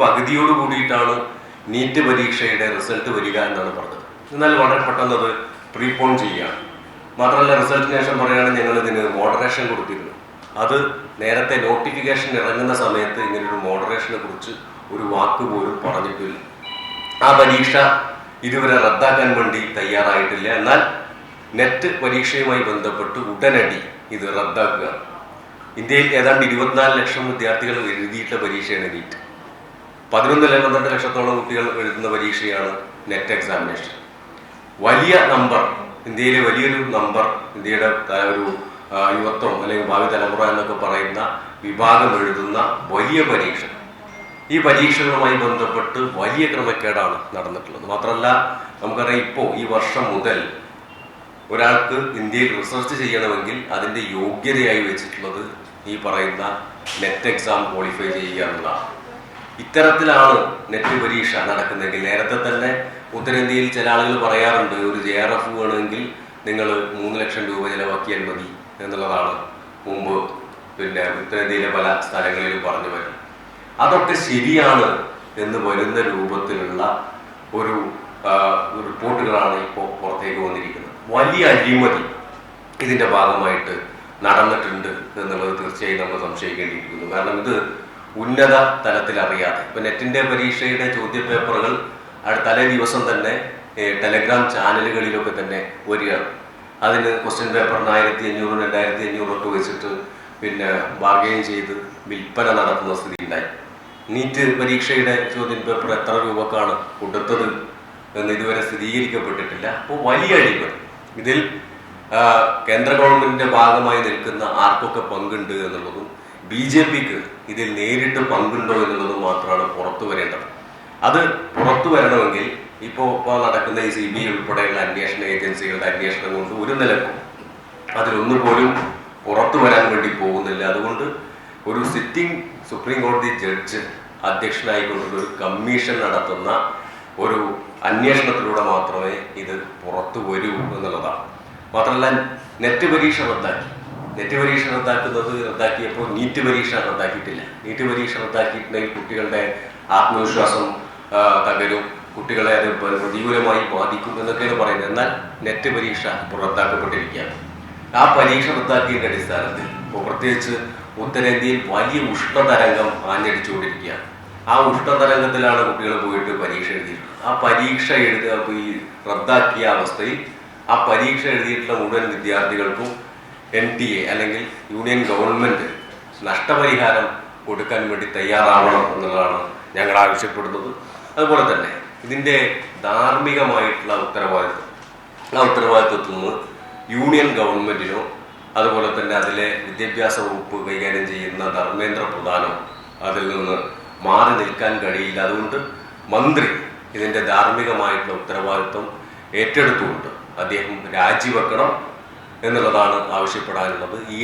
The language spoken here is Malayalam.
പകുതിയോട് കൂടിയിട്ടാണ് നീറ്റ് പരീക്ഷയുടെ റിസൾട്ട് വരിക എന്നാണ് പറഞ്ഞത്. എന്നാൽ വളരെ പെട്ടെന്ന് അത് പ്രീപോൺ ചെയ്യുകയാണ്. മാത്രമല്ല റിസൾട്ടിന് ശേഷം പറയുകയാണെങ്കിൽ ഞങ്ങൾ ഇതിന് മോഡറേഷൻ കൊടുത്തിരുന്നു. അത് നേരത്തെ നോട്ടിഫിക്കേഷൻ ഇറങ്ങുന്ന സമയത്ത് ഇങ്ങനൊരു മോഡറേഷനെ കുറിച്ച് ഒരു വാക്ക് പോലും പറഞ്ഞിട്ടില്ല. ആ പരീക്ഷ ഇതുവരെ റദ്ദാക്കാൻ വേണ്ടി തയ്യാറായിട്ടില്ല. എന്നാൽ നെറ്റ് പരീക്ഷയുമായി ബന്ധപ്പെട്ട് ഉടനടി ഇത് റദ്ദാക്കുക. ഇന്ത്യയിൽ ഏതാണ്ട് ഇരുപത്തിനാല് ലക്ഷം വിദ്യാർത്ഥികൾ എഴുതിയിട്ടുള്ള പരീക്ഷയാണ് നീറ്റ് പതിനൊന്നല്ല പന്ത്രണ്ട് ലക്ഷത്തോളം കുട്ടികൾ എഴുതുന്ന പരീക്ഷയാണ് നെറ്റ് എക്സാമിനേഷൻ വലിയ നമ്പർ ഇന്ത്യയിലെ വലിയൊരു നമ്പർ ഇന്ത്യയുടെ ഒരു യുവത്വം അല്ലെങ്കിൽ ഭാവി തലമുറ എന്നൊക്കെ പറയുന്ന വിഭാഗം എഴുതുന്ന വലിയ പരീക്ഷ. ഈ പരീക്ഷകളുമായി ബന്ധപ്പെട്ട് വലിയ ക്രമക്കേടാണ് നടന്നിട്ടുള്ളത്. മാത്രമല്ല നമുക്കറിയാം ഇപ്പോൾ ഈ വർഷം മുതൽ ഒരാൾക്ക് ഇന്ത്യയിൽ റിസർച്ച് ചെയ്യണമെങ്കിൽ അതിന്റെ യോഗ്യതയായി വെച്ചിട്ടുള്ളത് ഈ പറയുന്ന നെറ്റ് എക്സാം ക്വാളിഫൈ ചെയ്യുക എന്നുള്ളതാണ്. ഇത്തരത്തിലാണ് നെറ്റ് പരീക്ഷ നടക്കുന്നതെങ്കിൽ നേരത്തെ തന്നെ ഉത്തരേന്ത്യയിൽ ചില ആളുകൾ പറയാറുണ്ട് ഒരു ജെ ആർ എഫ് വേണമെങ്കിൽ നിങ്ങൾ മൂന്ന് ലക്ഷം രൂപ ചിലവാക്കിയാൽ മതി എന്നുള്ളതാണ് മുമ്പ് പിന്നെ ഉത്തരേന്ത്യയിലെ പല സ്ഥലങ്ങളിലും പറഞ്ഞു വരുന്നത്. അതൊക്കെ ശരിയാണ് എന്ന് വരുന്ന രൂപത്തിലുള്ള ഒരു റിപ്പോർട്ടുകളാണ് ഇപ്പോൾ പുറത്തേക്ക് വന്നിരിക്കുന്നത്. വലിയ അഴിമതി ഇതിന്റെ ഭാഗമായിട്ട് നടന്നിട്ടുണ്ട് എന്നുള്ളത് തീർച്ചയായും നമ്മൾ സംശയിക്കേണ്ടിയിരിക്കുന്നു. കാരണം ഇത് ഉന്നത തലത്തിൽ അറിയാതെ ഇപ്പൊ നെറ്റിന്റെ പരീക്ഷയുടെ ചോദ്യപേപ്പറുകൾ തലേ ദിവസം തന്നെ ടെലഗ്രാം ചാനലുകളിലൊക്കെ തന്നെ വരികയാണ്. അതിന് ക്വസ്റ്റ്യൻ പേപ്പറിന് ആയിരത്തി അഞ്ഞൂറ് രണ്ടായിരത്തി അഞ്ഞൂറൊക്കെ വെച്ചിട്ട് പിന്നെ ബാർഗെയിൻ ചെയ്ത് വിൽപ്പന നടത്തുന്ന സ്ഥിതി ഉണ്ടായി നീറ്റ് പരീക്ഷയുടെ ചോദ്യം പേപ്പർ എത്ര രൂപക്കാണ് കൊടുത്തത് എന്ന് ഇതുവരെ സ്ഥിരീകരിക്കപ്പെട്ടിട്ടില്ല. അപ്പോൾ വലിയ അഴിമതി ഇതിൽ കേന്ദ്ര ഗവൺമെന്റിന്റെ ഭാഗമായി നിൽക്കുന്ന ആർക്കൊക്കെ പങ്കുണ്ട് എന്നുള്ളതും ബി ജെ പിക്ക് ഇതിൽ നേരിട്ട് പങ്കുണ്ടോ എന്നുള്ളത് മാത്രമാണ് പുറത്തു വരേണ്ടത്. അത് പുറത്തു വരണമെങ്കിൽ ഇപ്പോൾ ഇപ്പോൾ നടക്കുന്ന ഈ സി ബി ഉൾപ്പെടെയുള്ള അന്വേഷണ ഏജൻസികളുടെ അന്വേഷണം കൊണ്ട് ഒരു നിലക്കും അതിലൊന്നു പോലും പുറത്തു വരാൻ വേണ്ടി പോകുന്നില്ല. അതുകൊണ്ട് ഒരു സിറ്റിംഗ് സുപ്രീം കോടതി ജഡ്ജ് അധ്യക്ഷനായിക്കൊണ്ടുള്ള ഒരു കമ്മീഷൻ നടത്തുന്ന ഒരു അന്വേഷണത്തിലൂടെ മാത്രമേ ഇത് പുറത്തു വരൂ എന്നുള്ളതാണ്. മാത്രമല്ല നെറ്റ് പരീക്ഷ റദ്ദാക്കി നെറ്റ് പരീക്ഷ റദ്ദാക്കുന്നത് റദ്ദാക്കിയപ്പോൾ നീറ്റ് പരീക്ഷ റദ്ദാക്കിയിട്ടില്ല. നീറ്റ് പരീക്ഷ റദ്ദാക്കിയിട്ടുണ്ടെങ്കിൽ കുട്ടികളുടെ ആത്മവിശ്വാസം തകരും. കുട്ടികളെ അത് പ്ര- പ്രതികൂലമായി ബാധിക്കും എന്നൊക്കെയാണ് പറയുന്നത്. എന്നാൽ നെറ്റ് പരീക്ഷ ഇപ്പോൾ റദ്ദാക്കപ്പെട്ടിരിക്കുകയാണ്. ആ പരീക്ഷ റദ്ദാക്കിയതിന്റെ അടിസ്ഥാനത്തിൽ ഇപ്പോൾ പ്രത്യേകിച്ച് ഉത്തരേന്ത്യയിൽ വലിയ ഉഷ്ണതരംഗം ആഞ്ഞടിച്ചുകൊണ്ടിരിക്കുകയാണ്. ആ ഉഷ്ണതരംഗത്തിലാണ് കുട്ടികൾ പോയിട്ട് പരീക്ഷ എഴുതിയിട്ടുള്ളത്. ആ പരീക്ഷ എഴുതി ഈ റദ്ദാക്കിയ അവസ്ഥയിൽ ആ പരീക്ഷ എഴുതിയിട്ടുള്ള മുഴുവൻ വിദ്യാർത്ഥികൾക്കും എൻ ടി എ അല്ലെങ്കിൽ യൂണിയൻ ഗവൺമെന്റ് നഷ്ടപരിഹാരം കൊടുക്കാൻ വേണ്ടി തയ്യാറാവണം എന്നുള്ളതാണ് ഞങ്ങൾ ആവശ്യപ്പെടുന്നത്. അതുപോലെ തന്നെ ഇതിന്റെ ധാർമ്മികമായിട്ടുള്ള ഉത്തരവാദിത്വം. ആ ഉത്തരവാദിത്വത്തിൽ നിന്ന് യൂണിയൻ ഗവൺമെന്റിനോ അതുപോലെ തന്നെ അതിലെ വിദ്യാഭ്യാസ വകുപ്പ് കൈകാര്യം ചെയ്യുന്ന ധർമ്മേന്ദ്ര പ്രധാനോ അതിൽ നിന്ന് മാറി നിൽക്കാൻ കഴിയില്ല. അതുകൊണ്ട് മന്ത്രി ഇതിന്റെ ധാർമ്മികമായിട്ടുള്ള ഉത്തരവാദിത്വം ഏറ്റെടുത്തുകൊണ്ട് അദ്ദേഹം രാജിവെക്കണം. എന്നുള്ളതാണ് ആവശ്യപ്പെടാനുള്ളത്. ഈ